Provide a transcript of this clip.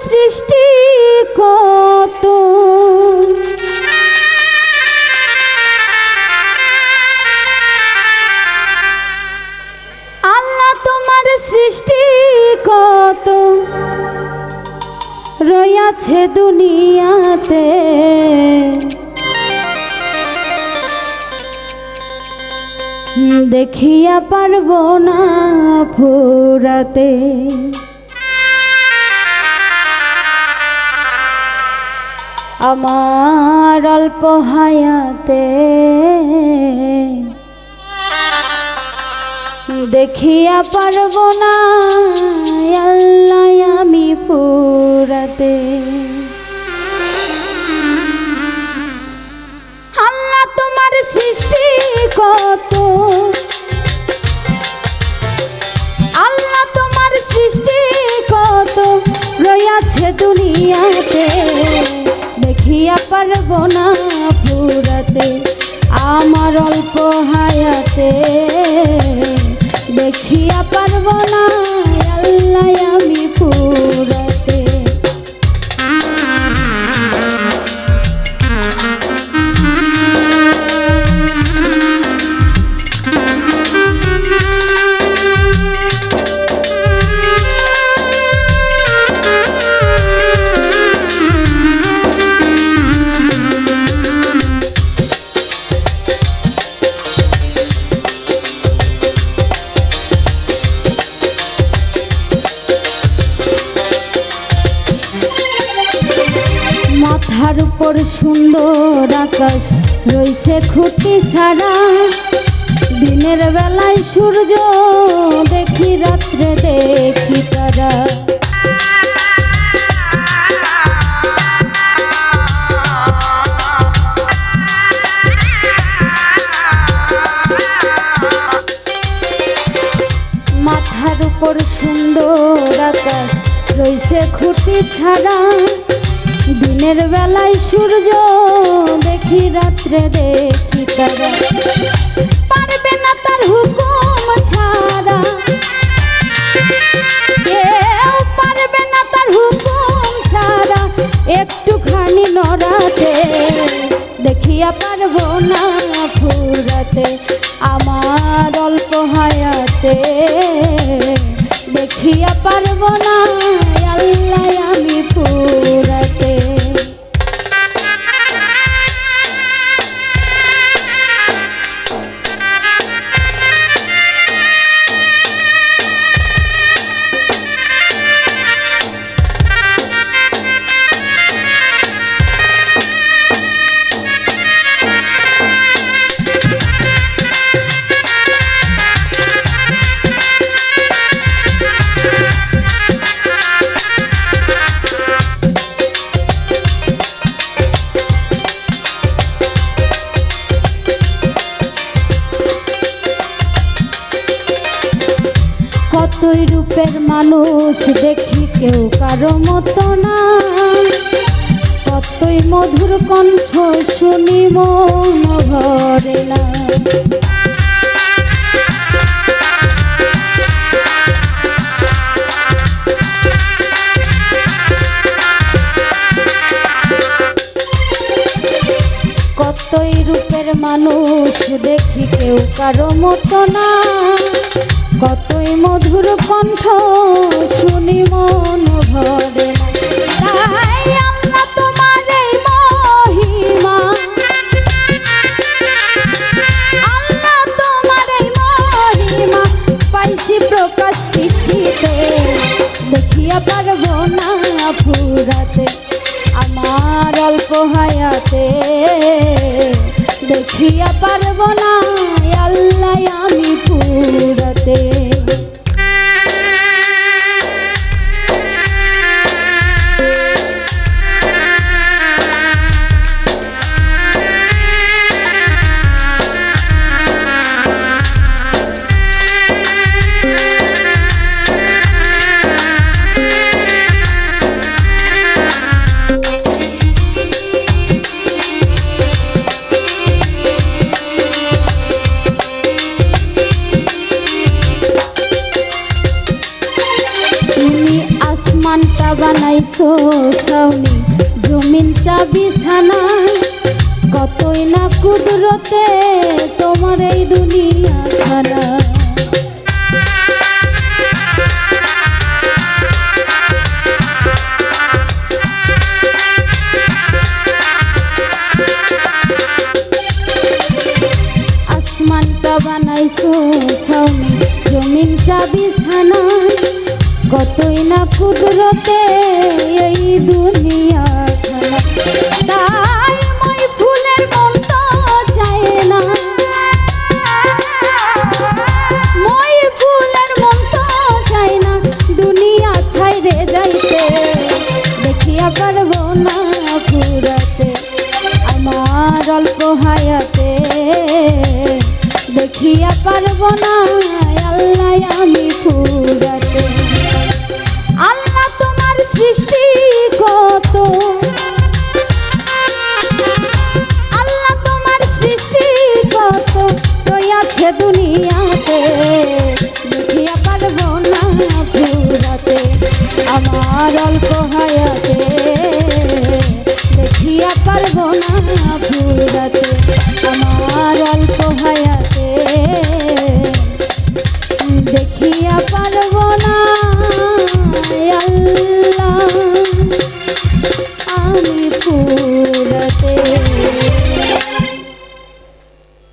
সৃষ্টি কত? আল্লাহ তোমার সৃষ্টি কত? রয়াছে দুনিয়াতে। দেখিয়া পারব না ফুরাতে। আমার অল্প হায়াতে দেখিয়া পারব না, আল্লাহ আমি ফুরাতে। আল্লাহ তোমার সৃষ্টি কত? আল্লাহ তোমার সৃষ্টি কত? রয়াছে দুনিয়াতে। দেখিয়া পারব না ফুরাতে আমার অল্প হায়াতে মাথার উপর সুন্দর আকাশ রইছে খুঁটি ছাড়া। দিনের বেলায় সূর্য দেখি, রাত্রে দেখি তারা। মাথার উপর সুন্দর আকাশ রইছে খুঁটি ছাড়া। দিনের বেলায় সূর্য দেখি রাত্রে দেখি তারা। পারবে না তার হুকুম রূপের মানুষ দেখি কেউ কারও মতো না। কতই মধুর কণ্ঠ শুনি মন ভরে না। কতই রূপের মানুষ দেখি কেউ কারও মতো না। কতই মধুর শুনি মন ভরে। তাই আল্লাহ তোমার এই মহিমা। আল্লাহ তোমার এই মহিমা। পাইছি প্রকাশ সৃষ্টিতে দেখিয়া পারব সাউনি, জমিনটা বিছানা, কতই না কুদরতে তোমার এই দুনিয়া খানা আসমানটা বানাইছো সাউনি, জমিনটা বিছানা কত না এই দুনিয়া খানা তাই তো না। মই ফুলের মন তো চায় না। দুনিয়া যাইতে, দেখিয়া পারব না ফুরাতে আমার অল্প হায়াতে, দেখিয়া পারব না আমার অল্প হায়াতে দেখিয়া পারব না ফুরাতে